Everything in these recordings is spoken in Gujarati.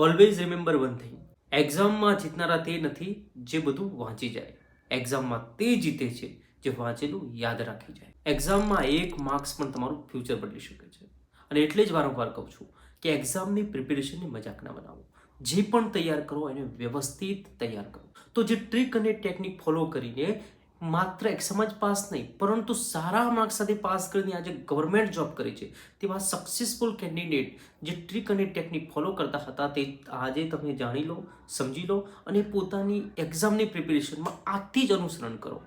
ઓલવેઝ રિમેમ્બર વન થિંગ એક્ઝામમાં જીતનારા તે નથી જે બધું વાંચી જાય. એક્ઝામમાં તે જીતે છે જે વાંચેલું યાદ રાખી જાય. એક્ઝામમાં એક માર્ક્સ પણ તમારું ફ્યુચર બદલી શકે છે. અને એટલે જ વારંવાર કહું છું કે એક્ઝામની પ્રિપેરેશનની મજાક ના બનાવો. જે પણ તૈયાર કરો એને વ્યવસ્થિત તૈયાર કરો. તો જે ટ્રીક અને ટેકનિક ફોલો કરીને માત્ર એક્ઝામ જ પાસ નહીં, પરંતુ સારા માર્ક્સ સાથે પાસ કરીને આજે ગવર્મેન્ટ જોબ કરી છે. તેવા સક્સેસફુલ કેન્ડિડેટ જે ટ્રીક અને ટેકનિક ફોલો કરતા હતા, તે આજે તમે જાણી લો, સમજી લો અને પોતાની એક્ઝામની પ્રિપેરેશનમાં આજથી જ અનુસરણ કરો.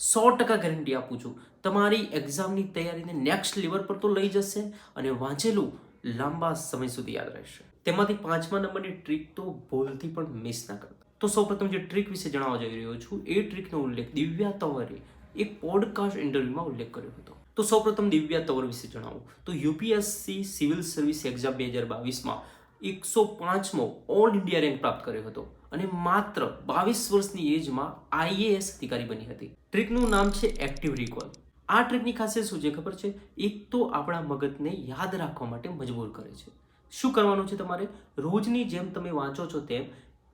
સો ટકા ગેરંટી આપું છું, તમારી એક્ઝામની તૈયારીને નેક્સ્ટ લેવલ પર તો લઈ જશે અને વાંચેલું લાંબા સમય સુધી યાદ રહેશે. તેમાંથી પાંચમા નંબરની ટ્રીક તો ભૂલથી પણ મિસ ના કરતા. તો સૌપ્રથમ જે ટ્રીક વિશે જણાવવા જઈ રહ્યો છું, એ ટ્રીકનો ઉલ્લેખ દિવ્યા તવરે એક પોડકાસ્ટ ઇન્ટરવ્યુમાં ઉલ્લેખ કર્યો હતો. તો સૌપ્રથમ દિવ્યા તવર વિશે જણાવું. તો યુપીએસસી સિવિલ સર્વિસ એક્ઝામ બે હજાર બાવીસમાં એકસો પાંચમો ઓલ ઇન્ડિયા રેન્ક પ્રાપ્ત કર્યો હતો અને માત્ર બાવીસ વર્ષની એજમાં આઈએએસ અધિકારી બની હતી. ટ્રીકનું નામ છે એક્ટિવ રિકોલ આ ટ્રીકની ખાસિયત શું છે ખબર છે? એક તો આપણા મગજને યાદ રાખવા માટે મજબૂર કરે છે. શું કરવાનું છે તમારે? રોજની જેમ તમે વાંચો છો તેમ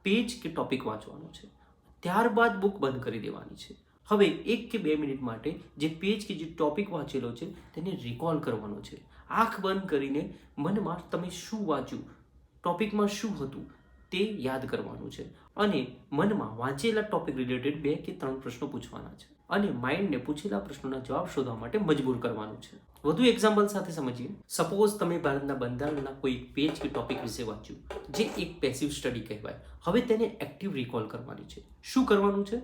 પેજ કે ટોપિક વાંચવાનો છે. ત્યારબાદ બુક બંધ કરી દેવાની છે. હવે એક કે બે મિનિટ માટે જે પેજ કે જે ટોપિક વાંચેલો છે તેને રિકોલ કરવાનો છે. આંખ બંધ કરીને મનમાં તમે શું વાંચ્યું? ટોપિકમાં શું હતું? તે યાદ કરવાનું છે. અને મનમાં વાંચેલા ટોપિક રિલેટેડ બે કે ત્રણ પ્રશ્નો પૂછવાના છે. અને માઇન્ડને પૂછેલા પ્રશ્નોના જવાબ શોધવા માટે મજબૂર કરવાનું છે. વધુ એક્ઝામ્પલ સાથે સમજીએ. સપોઝ તમે ભારતના બંધારણના કોઈ પેજ કે ટોપિક વિશે વાંચ્યું, જે એક પેસિવ સ્ટડી કહેવાય. હવે તેને એક્ટિવ રિકોલ કરવાની છે. શું કરવાનું છે?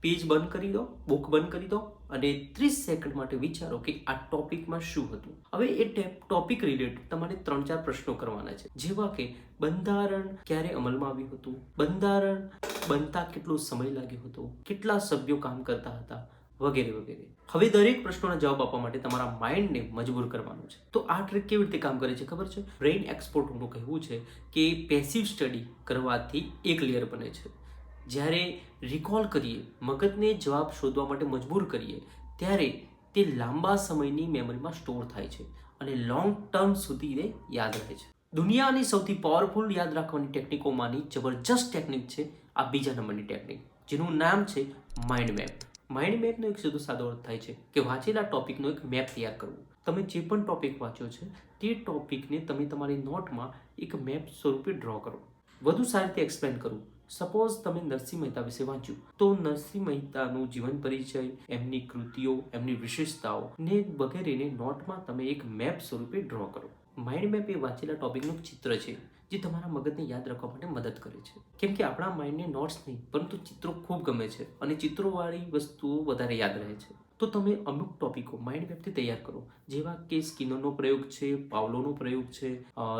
પેજ બંધ કરી દો, બુક બંધ કરી દો અને ત્રીસ સેકન્ડ માટે વિચારો કે આ ટોપિકમાં શું હતું. હવે એ ટોપિક રિલેટેડ તમારે ત્રણ ચાર પ્રશ્નો કરવાના છે. જેવા કે, બંધારણ ક્યારે અમલમાં આવ્યું હતું? બંધારણ બનતા કેટલો સમય લાગ્યો હતો? કેટલા સભ્યો કામ કરતા હતા? વગેરે વગેરે. હવે દરેક પ્રશ્નોના જવાબ આપવા માટે તમારા માઇન્ડને મજબૂર કરવાનું છે. તો આ ટ્રીક કેવી રીતે કામ કરે છે ખબર છે? બ્રેઇન એક્સપોર્ટનું કહેવું છે કે પેસિવ સ્ટડી કરવાથી એક લેયર બને છે. જ્યારે રિકોલ કરીએ, મગજને જવાબ શોધવા માટે મજબૂર કરીએ, ત્યારે તે લાંબા સમયની મેમરીમાં સ્ટોર થાય છે અને લોંગ ટર્મ સુધી તે યાદ રહે છે. દુનિયાની સૌથી પાવરફુલ યાદ રાખવાની ટેકનિકોમાંની જબરજસ્ત ટેકનિક છે આ બીજા નંબરની ટેકનિક જેનું નામ છે માઇન્ડ મેપ માઇન્ડ મેપનો એક સીધો સાદો અર્થ થાય છે કે વાંચેલા ટોપિકનો એક મેપ તૈયાર કરવો. તમે જે પણ ટોપિક વાંચ્યો છે, તે ટોપિકને તમે તમારી નોટમાં એક મેપ સ્વરૂપે ડ્રો કરો. વધુ સારી રીતે એક્સપ્લેન કરું. સપોઝ તમે નરસિંહ મહેતા વિશે વાંચ્યું, તો નરસિંહ મહેતાનું જીવન પરિચય, એમની કૃતિઓ, એમની વિશેષતાઓ ને વગેરેને નોટમાં તમે એક મેપ સ્વરૂપે ડ્રો કરો. માઇન્ડ મેપ એ વાંચેલા ટોપિકનું ચિત્ર છે, જે તમારા મગજને યાદ રાખવા માટે મદદ કરે છે. કેમ કે આપણા માઇન્ડને નોટ્સ નહીં, પરંતુ ચિત્રો ખૂબ ગમે છે અને ચિત્રોવાળી વસ્તુઓ વધારે યાદ રહે છે. તો તમે અમુક ટોપિકો માઇન્ડ મેપથી તૈયાર કરો, જેવા કે સ્કિનરનો પ્રયોગ છે પાવલોનો પ્રયોગ છે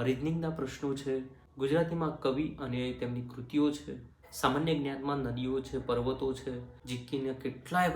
રિઝનિંગના પ્રશ્નો છે ગુજરાતીમાં કવિ અને તેમની કૃતિઓ છે, સામાન્ય જ્ઞાનમાં નદીઓ છે, પર્વતો છે, જીકેના કેટલાય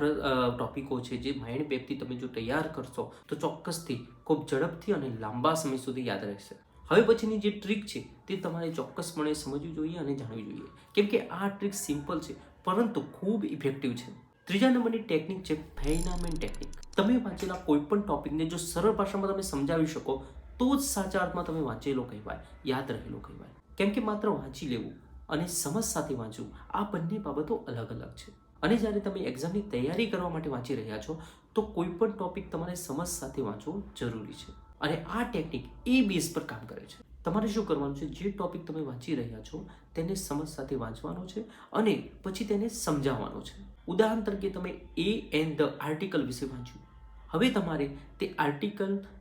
ટોપિકો છે જે માઇન્ડ મેપથી તમે જો તૈયાર કરશો, તો ચોક્કસથી ખૂબ ઝડપથી અને લાંબા સમય સુધી યાદ રહેશે. હવે પછીની જે ટ્રીક છે, તે તમારે ચોક્કસપણે સમજવી જોઈએ અને જાણવી જોઈએ. કેમ કે આ ટ્રીક સિમ્પલ છે, પરંતુ ખૂબ ઇફેક્ટિવ છે. ત્રીજા નંબરની ટેકનિક છે ફેનામેન ટેકનિક. તમે વાંચેલા કોઈ પણ ટોપિકને જો સરળ ભાષામાં તમે સમજાવી શકો તો જ સાચા અર્થમાં તમે વાંચેલો કહેવાય, યાદ રહેલો કહેવાય. કેમ કે માત્ર વાંચી લેવું અને સમજ સાથે વાંચવું, આ બંને બાબતો અલગ અલગ છે. અને જ્યારે તમે એક્ઝામની તૈયારી કરવા માટે વાંચી રહ્યા છો, તો કોઈ પણ ટોપિક તમારે સમજ સાથે વાંચવો જરૂરી છે. અને આ ટેકનિક એ બેઝ પર કામ કરે છે. તમારે શું કરવાનું છે? જે ટોપિક તમે વાંચી રહ્યા છો, તેને સમજ સાથે વાંચવાનો છે અને પછી તેને સમજાવવાનો છે. ઉદાહરણ તરીકે તમે એ એન ધ આર્ટિકલ વિશે વાંચ્યું. હવે તમારે તે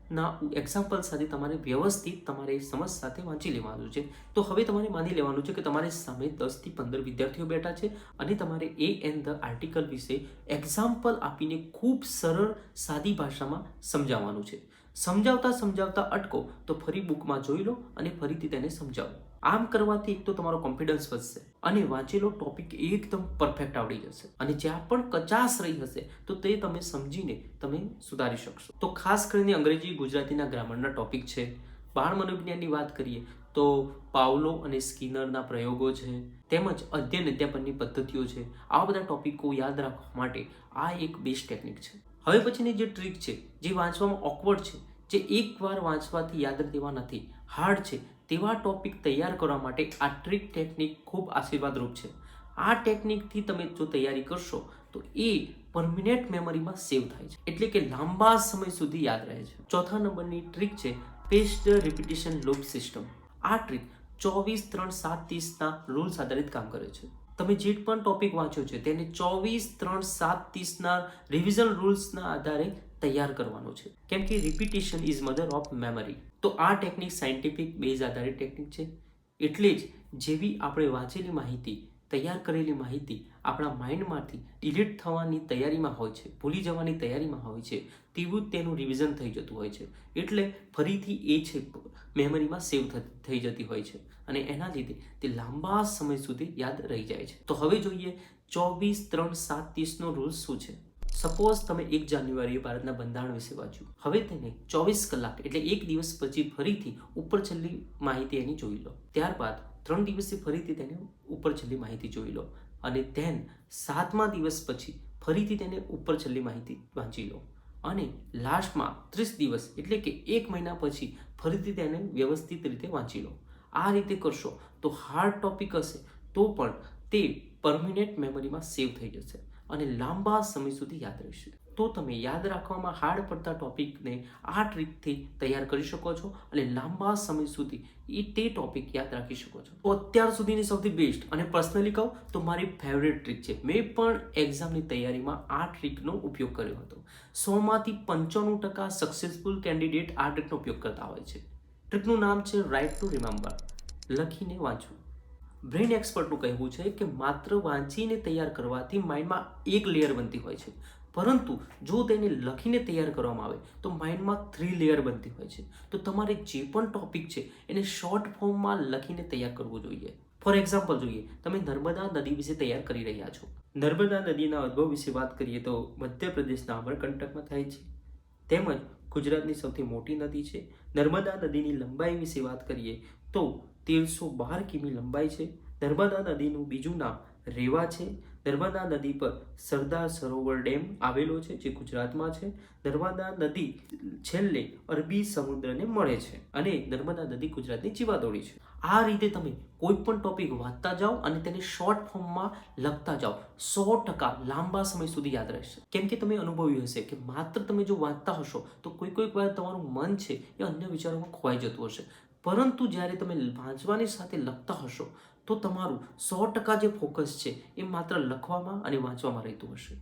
આર્ટિકલના એક્ઝામ્પલ સાથે તમારે વ્યવસ્થિત તમારે સમજ સાથે વાંચી લેવાનું છે. તો હવે તમારે માની લેવાનું છે કે તમારી સામે દસથી પંદર વિદ્યાર્થીઓ બેઠા છે અને તમારે એ એન ધ આર્ટિકલ વિશે એક્ઝામ્પલ આપીને ખૂબ સરળ, સાદી ભાષામાં સમજાવવાનું છે. સમજાવતા સમજાવતા અટકો, તો ફરી બુકમાં જોઈ લો અને ફરીથી તેને સમજાવો. આમ કરવાથી એક તો તમારો કોન્ફિડન્સ વધશે અને વાંચેલો ટોપિક એકદમ પરફેક્ટ આવડી જશે. અને જ્યાં પણ કચાશ રહી હશે, તો તે તમે સમજીને તમે સુધારી શકશો. તો ખાસ કરીને અંગ્રેજી, ગુજરાતીના ગ્રામરના ટોપિક છે. બાળ મનોવિજ્ઞાનની વાત કરીએ, તો પાવલો અને સ્કિનરના પ્રયોગો છે. તેમજ અધ્યયન અધ્યાપનની પદ્ધતિઓ છે. આ બધા ટોપિકો યાદ રાખવા માટે આ એક બેસ્ટ ટેકનિક છે. હવે પછીની જે ટ્રીક છે, જે વાંચવામાં ઓકવર્ડ છે, જે એકવાર વાંચવાથી યાદ રહેવા નથી હાર્ડ છે તેવા ટોપિક તૈયાર કરવા માટે આ ટ્રીક ટેકનિક ખૂબ આશીર્વાદરૂપ છે. આ ટેકનિકથી તમે જો તૈયારી કરશો, તો એ પરમિનેન્ટ મેમરીમાં સેવ થાય છે. એટલે કે લાંબા સમય સુધી યાદ રહે છે. ચોથા નંબરની ટ્રીક છે પેસ્ટ રિપીટેશન લૂપ સિસ્ટમ આ ટ્રીક ચોવીસ ત્રણ સાત ત્રીસના રૂલ્સ આધારિત કામ કરે છે. તમે જે પણ ટોપિક વાંચ્યો છે, તેને ચોવીસ ત્રણ સાત ત્રીસના રિવિઝન રૂલ્સના આધારે તૈયાર કરવાનો છે. કેમ કે repetition is mother of memory તો આ ટેકનિક સાયન્ટિફિક બેઝ આધારિત ટેકનિક છે. એટલે જ જેવી આપણે વાંચેલી માહિતી, તૈયાર કરેલી માહિતી આપણા માઇન્ડમાંથી ડિલીટ થવાની તૈયારીમાં હોય છે, ભૂલી જવાની તૈયારીમાં હોય છે, તેવું જ તેનું રિવિઝન થઈ જતું હોય છે. એટલે ફરીથી એ છે મેમરીમાં સેવ થઈ જતી હોય છે. અને એના લીધે તે લાંબા સમય સુધી યાદ રહી જાય છે. તો હવે જોઈએ ચોવીસ ત્રણ સાત ત્રીસનો રૂલ શું છે? સપોઝ તમે એક જાન્યુઆરીએ ભારતના બંધારણ વિશે વાંચ્યું. હવે તેને ચોવીસ કલાક એટલે એક દિવસ પછી ફરીથી ઉપર છેલ્લી માહિતી એની જોઈ લો. ત્યારબાદ ત્રણ દિવસે ફરીથી તેને ઉપર છેલ્લી માહિતી જોઈ લો. અને ધેન સાતમા દિવસ પછી ફરીથી તેને ઉપર છેલ્લી માહિતી વાંચી લો. અને લાસ્ટમાં ત્રીસ દિવસ એટલે કે એક મહિના પછી ફરીથી તેને વ્યવસ્થિત રીતે વાંચી લો. આ રીતે કરશો તો હાર્ડ ટોપિક હશે, તો પણ તે પરમિનેન્ટ મેમરીમાં સેવ થઈ જશે. અને લાંબા સમય સુધી યાદ રહેશે. તો તમે યાદ રાખવામાં હાર્ડ પડતા ટોપિકને આ ટ્રીકથી તૈયાર કરી શકો છો અને લાંબા સમય સુધી એ તે ટોપિક યાદ રાખી શકો છો. તો અત્યાર સુધીની સૌથી બેસ્ટ અને પર્સનલી કહું તો મારી ફેવરેટ ટ્રીક છે. મેં પણ એક્ઝામની તૈયારીમાં આ ટ્રીકનો ઉપયોગ કર્યો હતો. સોમાંથી પંચાણું ટકા સક્સેસફુલ કેન્ડિડેટ આ ટ્રીકનો ઉપયોગ કરતા હોય છે. ટ્રીકનું નામ છે રાઇટ ટુ રિમેમ્બર લખીને વાંચવું. બ્રેન એક્સપર્ટનું કહેવું છે કે માત્ર વાંચીને તૈયાર કરવાથી માઇન્ડમાં એક લેયર બનતી હોય છે. પરંતુ જો તેને લખીને તૈયાર કરવામાં આવે, તો માઇન્ડમાં થ્રી લેયર બનતી હોય છે. તો તમારે જે પણ ટોપિક છે, એને શોર્ટ ફોર્મમાં લખીને તૈયાર કરવું જોઈએ. ફોર એક્ઝામ્પલ જોઈએ, તમે નર્મદા નદી વિશે તૈયાર કરી રહ્યા છો. નર્મદા નદીના ઉદ્ભવ વિશે વાત કરીએ તો મધ્યપ્રદેશના અમરકંટકમાં થાય છે. તેમજ ગુજરાતની સૌથી મોટી નદી છે. નર્મદા નદીની લંબાઈ વિશે વાત કરીએ તો તેરસો બાર કિમી લંબાઈ છે. નર્મદા નદીનું બીજું નામ રેવા છે. નર્મદા નદી પર સરદાર સરોવર ડેમ આવેલો છે, જે ગુજરાતમાં છે. નર્મદા નદી છેલ્લે અરબી સમુદ્રને મળે છે અને નર્મદા નદી ગુજરાતની જીવાદોડી છે. આ રીતે તમે કોઈ પણ ટોપિક વાંચતા જાઓ અને તેને શોર્ટ ફોર્મમાં લખતા જાઓ. સો ટકા લાંબા સમય સુધી યાદ રહેશે. કેમ કે તમે અનુભવ્યું હશે કે માત્ર તમે જો વાંચતા હશો તો કોઈ કોઈક વાર તમારું મન છે એ અન્ય વિચારોમાં ખોવાઈ જતું હશે. પરંતુ જ્યારે તમે વાંચવાની સાથે લખતા હશો, તો તમારું સો ટકા જે ફોકસ છે, એ માત્ર લખવામાં અને વાંચવામાં રહેતું હશે.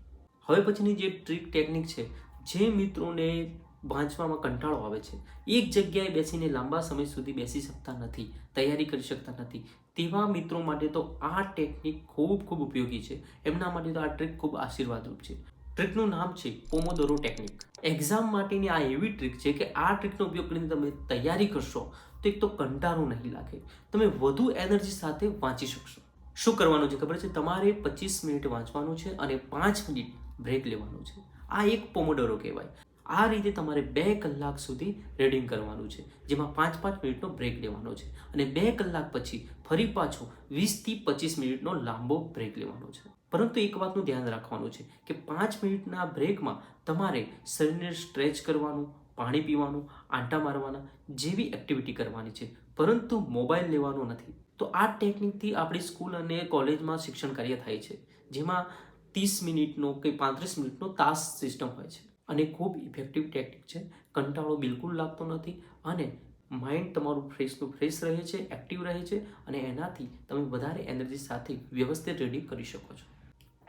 હવે પછીની જે ટ્રીક ટેકનિક છે, જે મિત્રોને વાંચવામાં કંટાળો આવે છે, એક જગ્યાએ બેસીને લાંબા સમય સુધી બેસી શકતા નથી, તૈયારી કરી શકતા નથી, તેવા મિત્રો માટે તો આ ટેકનિક ખૂબ ખૂબ ઉપયોગી છે. એમના માટે તો આ ટ્રીક ખૂબ આશીર્વાદરૂપ છે. ટ્રીકનું નામ છે પોમોદોરો ટેકનિક. એક્ઝામ માટેની આ એવી ટ્રીક છે કે આ ટ્રીકનો ઉપયોગ કરીને તમે તૈયારી કરશો તો એક તો કંટાળો નહીં લાગે. તમે વધુ એનર્જી સાથે વાંચી શકશો. શું કરવાનું છે ખબર છે? તમારે પચીસ મિનિટ વાંચવાનું છે અને પાંચ મિનિટ બ્રેક લેવાનું છે. આ એક પોમોડોરો કહેવાય. આ રીતે તમારે બે કલાક સુધી રીડિંગ કરવાનું છે, જેમાં પાંચ પાંચ મિનિટનો બ્રેક લેવાનો છે અને બે કલાક પછી ફરી પાછો વીસથી પચીસ મિનિટનો લાંબો બ્રેક લેવાનો છે. પરંતુ એક વાતનું ધ્યાન રાખવાનું છે કે પાંચ મિનિટના બ્રેકમાં તમારે શરીરને સ્ટ્રેચ કરવાનું પાણી પીવાનું, આંટા મારવાના જેવી એક્ટિવિટી કરવાની છે. પરંતુ મોબાઈલ લેવાનો નથી. તો આ ટેકનિકથી આપણી સ્કૂલ અને કોલેજમાં શિક્ષણ કાર્ય થાય છે. જેમાં ત્રીસ મિનિટનો કે પાંત્રીસ મિનિટનો તાસ સિસ્ટમ હોય છે. અને ખૂબ ઇફેક્ટિવ ટેકનિક છે. કંટાળો બિલકુલ લાગતો નથી અને માઇન્ડ તમારું ફ્રેશનું ફ્રેશ રહે છે એક્ટિવ રહે છે અને એનાથી તમે વધારે એનર્જી સાથે વ્યવસ્થિત રીડિંગ કરી શકો છો.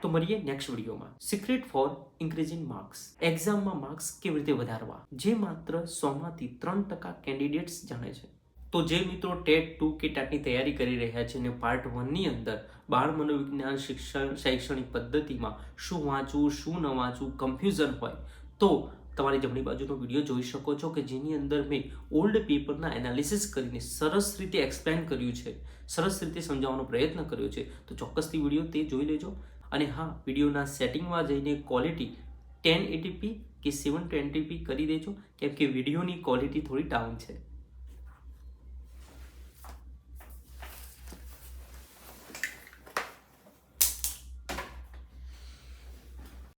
તો મળીએ નેક્સ્ટ વિડીયોમાં સિક્રેટ ફોર ઇન્ક્રીઝિંગ માર્ક્સ એક્ઝામમાં માર્ક્સ કેવી રીતે વધારવા? જે માત્ર સોમાંથી ત્રણ ટકા કેન્ડિડેટ્સ જાણે છે. તો જે મિત્રો ટેટ ટુ કે ટેટની તૈયારી કરી રહ્યા છે અને પાર્ટ વનની અંદર બાળ મનોવિજ્ઞાન શિક્ષણ, શૈક્ષણિક પદ્ધતિમાં શું વાંચવું, શું ન વાંચવું કન્ફ્યુઝન હોય, તો તમારી જમણી બાજુનો વીડિયો જોઈ શકો છો કે જેની અંદર મેં ઓલ્ડ પેપરના એનાલિસિસ કરીને સરસ રીતે એક્સપ્લેન કર્યું છે. સરસ રીતે સમજાવવાનો પ્રયત્ન કર્યો છે. તો ચોક્કસથી વીડિયો તે જોઈ લેજો. અને હા, વિડીયોના સેટિંગમાં જઈને ક્વોલિટી ટેન એટીપી કે સેવન ટ્વેન્ટીપી કરી દેજો. કેમ કે વિડીયોની ક્વોલિટી થોડી ડાઉન છે.